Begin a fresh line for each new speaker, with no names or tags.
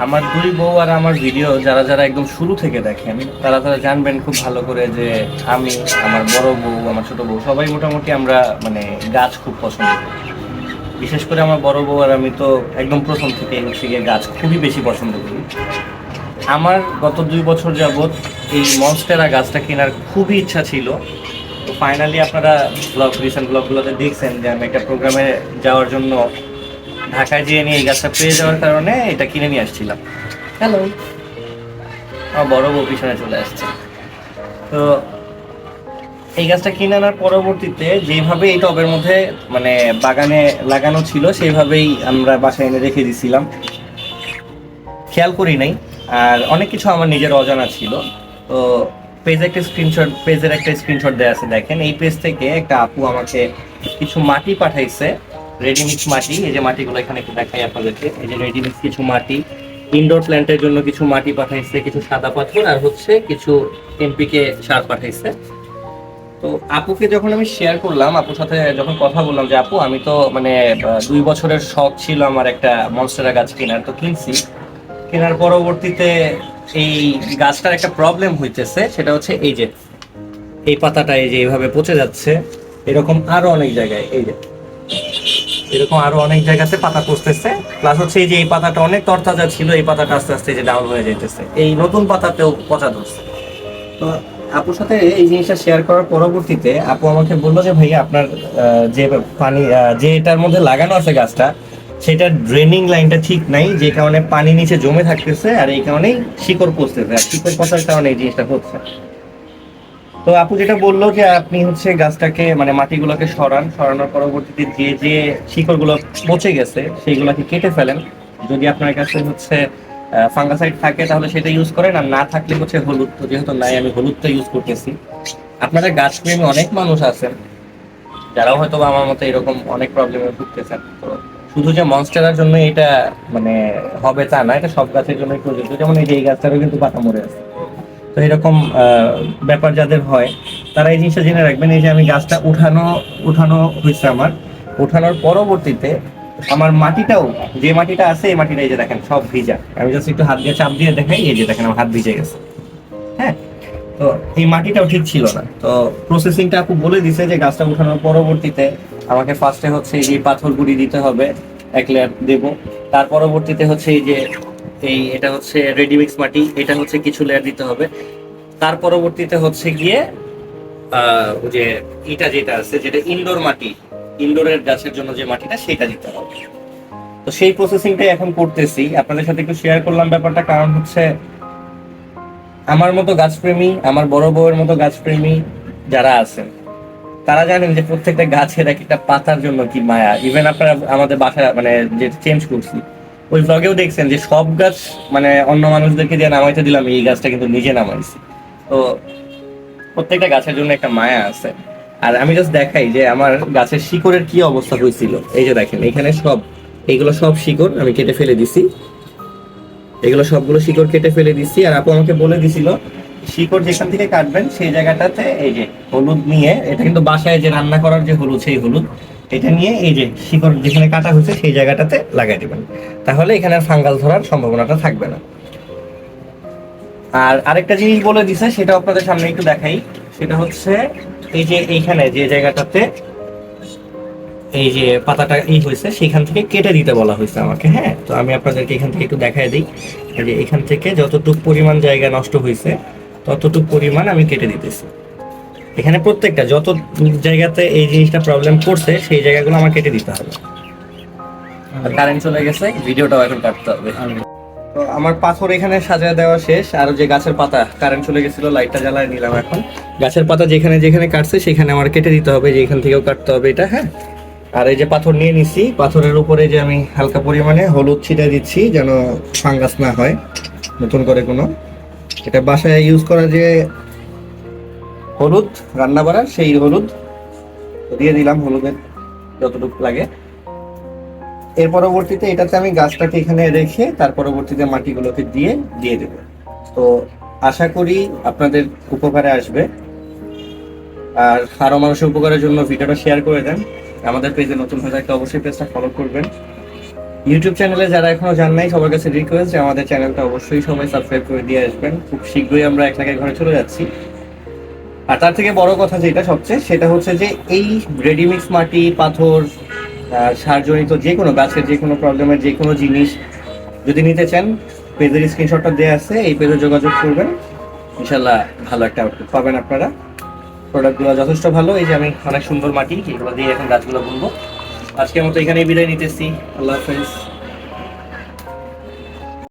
আমার দুই বউ আর আমার ভিডিও যারা যারা একদম শুরু থেকে দেখেন, তারা তারা জানবেন খুব ভালো করে যে আমি, আমার বড় বউ, আমার ছোট বউ, সবাই মোটামুটি আমরা মানে গাছ খুব পছন্দ করি। বিশেষ করে আমার বড় বউ আর আমি তো একদম প্রথম থেকে হচ্ছে গিয়ে গাছ খুবই বেশি পছন্দ করি। আমার গত দুই বছর যাবৎ এই মনস্টেরা গাছটা কেনার খুবই ইচ্ছা ছিল। তো ফাইনালি আপনারা ব্লগ রিসেন্ট ব্লগগুলোতে দেখছেন যে আমি একটা প্রোগ্রামে যাওয়ার জন্য ঢাকায় যেয়ে নিয়ে এই গাছটা পেয়ে যাওয়ার কারণে এটা কিনে নিয়ে আসছিলাম। হ্যালো আমার বড় বউ পিছনে চলে আসছে। তো এই গাছটা কিনে আনার পরবর্তীতে যেভাবে এই টবের মধ্যে মানে বাগানে লাগানো ছিল সেইভাবেই আমরা বাসায় এনে রেখে দিছিলাম। খেয়াল করি নাই। আর অনেক কিছু আমার নিজের অজানা ছিল। তো পেজে একটা স্ক্রিনশট পেজের একটা স্ক্রিনশট দেওয়া আছে দেখেন। এই পেজ থেকে একটা আপু আমাকে কিছু মাটি পাঠাইছে। রেডিমিক্স মাটি, এই যে মাটিগুলো এখানে একটু দেখাই আপনাদেরকে। এই যে রেডিমিক্স কিছু মাটি ইনডোর প্ল্যান্টের জন্য কিছু মাটি পাঠাইছে কিছু সাদা পাথর আর হচ্ছে কিছু এমপিকে সার পাঠাইছে। তো আপুকে যখন আমি শেয়ার করলাম, আপুর সাথে যখন কথা বললাম যে, আপু, আমি তো মানে দুই বছরের শখ ছিল আমার একটা মনস্টেরা গাছ কেনার, তো কিনছি। কেনার পরবর্তীতে এই গাছটার একটা প্রবলেম হইতেছে, সেটা হচ্ছে এই যে, এই পাতাটা এই যে এইভাবে পচে যাচ্ছে। এরকম আরও অনেক জায়গায়, এই যে। এরকম আরও অনেক জায়গাতে পাতা পচতেছে। প্লাস হচ্ছে এই যে এই পাতাটা অনেক তরতাজা ছিল, এই পাতাটা আস্তে আস্তে যে ডাউন হয়ে যাইতেছে। এই নতুন পাতাতেও পচা ধরছে। তো আপুর সাথে এই জিনিসটা শেয়ার করার পরবর্তীতে আপু আমাকে বলল যে, ভাইয়া, আপনার যে পানি যে এটার মধ্যে লাগানো আছে গাছটা সেটা ড্রেনিং লাইনটা ঠিক নাই, যে কারণে পানি নিচে জমে থাকতেছে আর এই কারণেই শিকড় পচতেছে। আর শিকড় পচার কারণে এই জিনিসটা হচ্ছে। তো আপু যেটা বলল যে আপনি হচ্ছে গাছটাকে মানে মাটিগুলোকে সরান, সরানোর পরবর্তীতে যে যে শিকড়গুলো পচে গেছে সেইগুলোকে কেটে ফেলেন। যদি আপনার কাছে হচ্ছে ফাঙ্গাসাইড থাকে তাহলে সেটা ইউজ করেন, আর না থাকলে হচ্ছে হলুদ। তো যেহেতু নাই, আমি হলুদটা ইউজ করতেছি। আপনাদের গাছ প্রেমী অনেক মানুষ আছেন, যারাও হয়তো আমার মতো এরকম অনেক প্রবলেমে ভুগতেছেন। তো শুধু যে মনস্টারের জন্য এটা মানে হবে তা না, এটা সব গাছের জন্যই প্রযোজ্য। যেমন এই এই গাছটারও কিন্তু পাতা মরে আছে। তো এরকম ব্যাপার যাদের হয়, তারা এই জিনিসটা জেনে রাখবেন। এই যে আমি গাছটা উঠানো উঠানো হয়েছে আমার। উঠানোর পরবর্তীতে আমার মাটিটাও, যে মাটিটা আছে, এই মাটিটা এই যে দেখেন, সব ভিজা। আমি জাস্ট একটু হাত দিয়ে চাপ দিয়ে দেখাই, এই যে দেখেন, আমার হাত ভিজে গেছে। হ্যাঁ? তো এই মাটিটাও ঠিক ছিল না। তো প্রসেসিংটা আপু বলে দিছে যে গাছটা উঠানোর পরবর্তীতে আমাকে ফার্স্টে হচ্ছে এই পাথর গুঁড়ি দিতে হবে, এক লেয়ার দেবো। তার পরবর্তীতে হচ্ছে এই যে এই এটা হচ্ছে রেডিমিক্স মাটি, এটা হচ্ছে কিছু লেয়ার দিতে হবে। তার পরবর্তীতে হচ্ছে গিয়ে যে ইটা যেটা আছে, যেটা ইনডোর মাটি ইনডোরের গাছের জন্য যে মাটিটা, সেটা দিতে হবে। তো সেই প্রসেসিংটাই এখন করতেছি। আপনাদের সাথে একটু শেয়ার করলাম ব্যাপারটা, কারণ হচ্ছে আমার মতো গাছপ্রেমী, আমার বড় বউয়ের মতো গাছপ্রেমী যারা আছেন, তারা জানেন যে প্রত্যেকটা গাছের এক একটা পাতার জন্য কি মায়া। ইভেন আপনারা আমাদের বাসা মানে যে চেঞ্জ করছি ওই ব্লগেও দেখছেন যে সব গাছ মানে অন্য মানুষদেরকে দিয়ে নামাইতে দিলাম, এই গাছটা কিন্তু নিজে নামাইছি। তো প্রত্যেকটা গাছের জন্য একটা মায়া আছে। আর আমি জাস্ট দেখাই যে আমার গাছের শিকড়ের কি অবস্থা হয়েছিল। এই যে দেখেন, এখানে সব এইগুলো সব শিকড় আমি কেটে ফেলে দিছি। এগুলো সবগুলো শিকড় কেটে ফেলে দিচ্ছি আর আপু আমাকে বলে দিছিল, শিকড় যেখান থেকে কাটবেন, সেই জায়গাটাতে এই যে হলুদ নিয়ে, এটা কিন্তু বাসায় যে রান্না করার যে হলুদ, সেই হলুদ এটা নিয়ে এই যে শিকড় যেখানে কাটা হয়েছে সেই জায়গাটাতে লাগাই দিবেন। তাহলে এখানে আর ফাঙ্গাল ধরার সম্ভাবনাটা থাকবে না। আর আরেকটা জিনিস বলে দিছে সেটা আপনাদের সামনে একটু দেখাই। সেটা হচ্ছে এই যে এইখানে যে জায়গাটাতে এই যে পাতাটা এই হয়েছে, সেখান থেকে কেটে দিতে বলা হয়েছে আমাকে হ্যাঁ? তো আমি আপনাদেরকে এখান থেকে একটু দেখাই দিই। যে এখান থেকে যতটুকু পরিমাণ জায়গা নষ্ট হয়েছে, ততটুকু পরিমাণ আমি কেটে দিতেছি। এখানে প্রত্যেকটা যত জায়গাতে এই জিনিসটা প্রবলেম করছে সেই জায়গাগুলো আমার কেটে দিতে হবে। আর কারেন্ট চলে গেছে ভিডিওটাও এখন কাটতে হবে। তো আমার পাথর এখানে সাজায় দেওয়া শেষ আর যে গাছের পাতা কারেন্ট চলে গেছিল লাইটটা জ্বালায় নিলাম এখন। গাছের পাতা যেখানে যেখানে কাটছে সেখানে আমার কেটে দিতে হবে যে এখান থেকেও কাটতে হবে এটা হ্যাঁ? আর এই যে পাথর নিয়ে নিছি পাথরের উপরে যে আমি হালকা পরিমাণে হলুদ ছিটিয়ে দিচ্ছি যেন ফাঙ্গাস না হয় নতুন করে কোনো। এটা বাসায় ইউজ করা যে হলুদ রান্না করার সেই হলুদ। দিয়ে দিলাম হলুদের, যতটুকু লাগে। এর পরবর্তীতে এটাতে আমি গাছটাকে এখানে রেখে তার পরবর্তীতে মাটিগুলোকে দিয়ে দিয়ে দেবো। তো আশা করি আপনাদের উপকারে আসবে। আর আরও মানুষের উপকারের জন্য ভিডিওটা শেয়ার করে দেন। আমাদের পেজে নতুন হয়ে থাকলে অবশ্যই পেজটা ফলো করবেন। ইউটিউব চ্যানেলে যারা এখনও জান নাই, সবার কাছে রিকোয়েস্ট আমাদের চ্যানেলটা অবশ্যই সবাই সাবস্ক্রাইব করে দিয়ে আসবেন। খুব শীঘ্রই আমরা এক লাখের ঘরে চলে যাচ্ছি। আর তার থেকে বড় কথা যেটা সবচেয়ে, সেটা হচ্ছে যে এই রেডিমিক্স মাটি, পাথর সারজনিত যে কোনো গাছের, যে কোনো প্রবলেমের যে কোনো জিনিস যদি নিতে চান, পেজের স্ক্রিনশটটা দেওয়া আছে, এই পেজে যোগাযোগ করবেন। ইনশাল্লাহ ভালো একটা আউটপুট পাবেন আপনারা। প্রোডাক্টগুলো যথেষ্ট ভালো। এই যে আমি অনেক সুন্দর মাটি, এগুলো দিয়ে এখন গাছগুলো বুনবো। আজকের মতো এখানেই বিদায় নিতেছি। আল্লাহ হাফেজ।